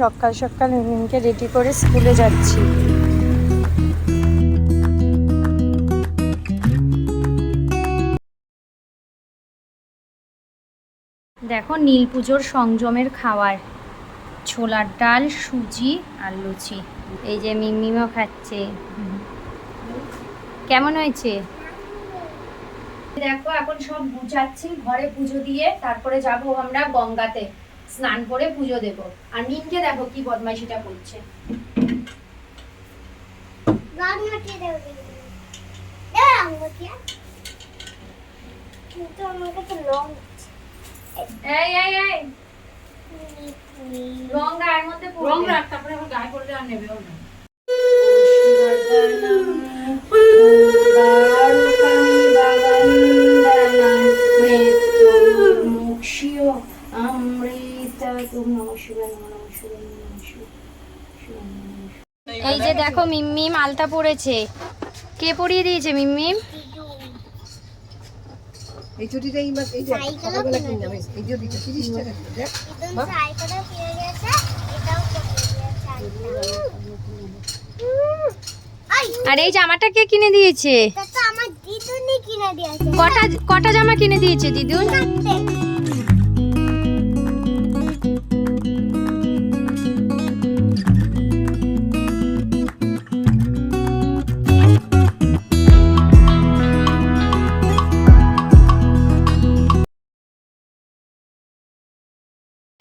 সকাল সকাল মিমিনকে রেডি করে স্কুলে যাচ্ছি। দেখো নীল পুজোর সংযমের খাবার ছোলার ডাল সুজি আর লুচি। এই যে মিমিমও খাচ্ছে। কেমন হয়েছে? দেখো এখন সব গুছাচ্ছি ঘরে পুজো দিয়ে তারপরে যাব আমরা গঙ্গাতে। স্নান করে পুজো দেব। আর মিনকে দেখো কি বদমাইশিটা করছে। মধ্যে রং রাখ তারপরে গায়ে পড়লে আর নেবেও না। এই যে দেখো মিমমিম আলতা পড়েছে কে পরিয়ে দিয়েছে মিমমিম? এই চুটিটা এই মাস এই যে সকালবেলা কিনলাম এই এই যে দিতে তিরিশ টাকা করে, দেখ। সাইকেলও কিনে দিয়েছে এটাও আর এই জামাটা কে কিনে দিয়েছে? এটা তো আমার দিদুনি কিনে দিয়েছে। কটা কটা জামা কিনে দিয়েছে দিদুন?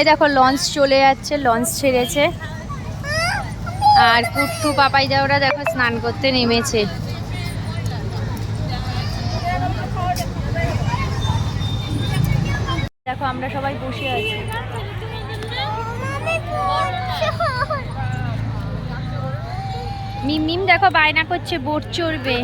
এই দেখো, লঞ্চ চলে যাচ্ছে, লঞ্চ ছেড়েছে। আর কুট্টু পাপাই দেওরা দেখো স্নান করতে নেমেছে। দেখো, আমরা সবাই বসে আছি। মিম মিম দেখো, বায়না করছে, বোট চড়বে।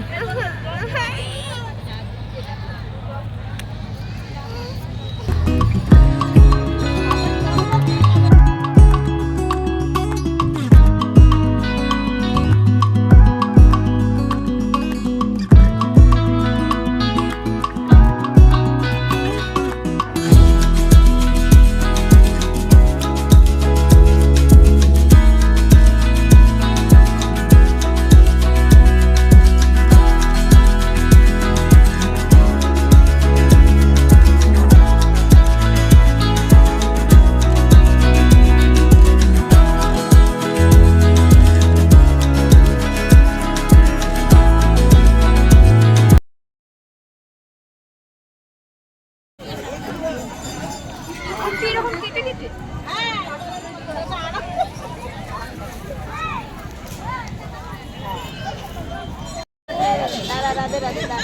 এরকম কেটে কেটে দাদা দাদা দাদা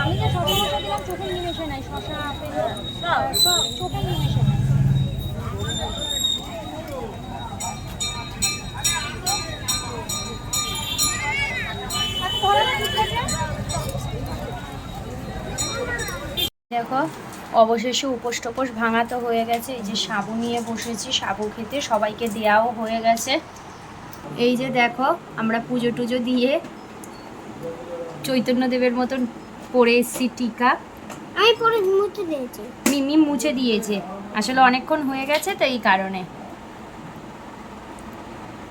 আমি যে শশা মশা দিলাম চোখে নিমেষে নাই শশা সব চোখে নিমেষে। দেখো অবশেষে উপোস টপোস ভাঙা তো হয়ে গেছে। এই যে সাবু নিয়ে বসেছি সাবু খেতে সবাইকে দেওয়াও হয়ে গেছে। এই যে দেখো আমরা পুজো টুজো দিয়ে চৈতন্যদেবের মতন পরে এসছি টিকা। আমি পরে মুছে দিয়েছি। মিমি মুছে দিয়েছে। আসলে অনেকক্ষণ হয়ে গেছে তো এই কারণে।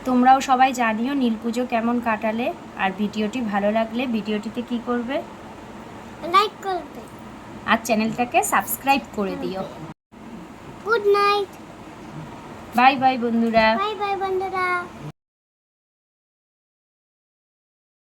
তোমরাও সবাই জানিও নীল পুজো কেমন কাটালে আর ভিডিওটি ভালো লাগলে ভিডিওটিতে কি করবে? লাইক করবে। আর চ্যানেলটাকে সাবস্ক্রাইব করে দিও। গুড নাইট বাই বাই বন্ধুরা। বাই বাই বন্ধুরা।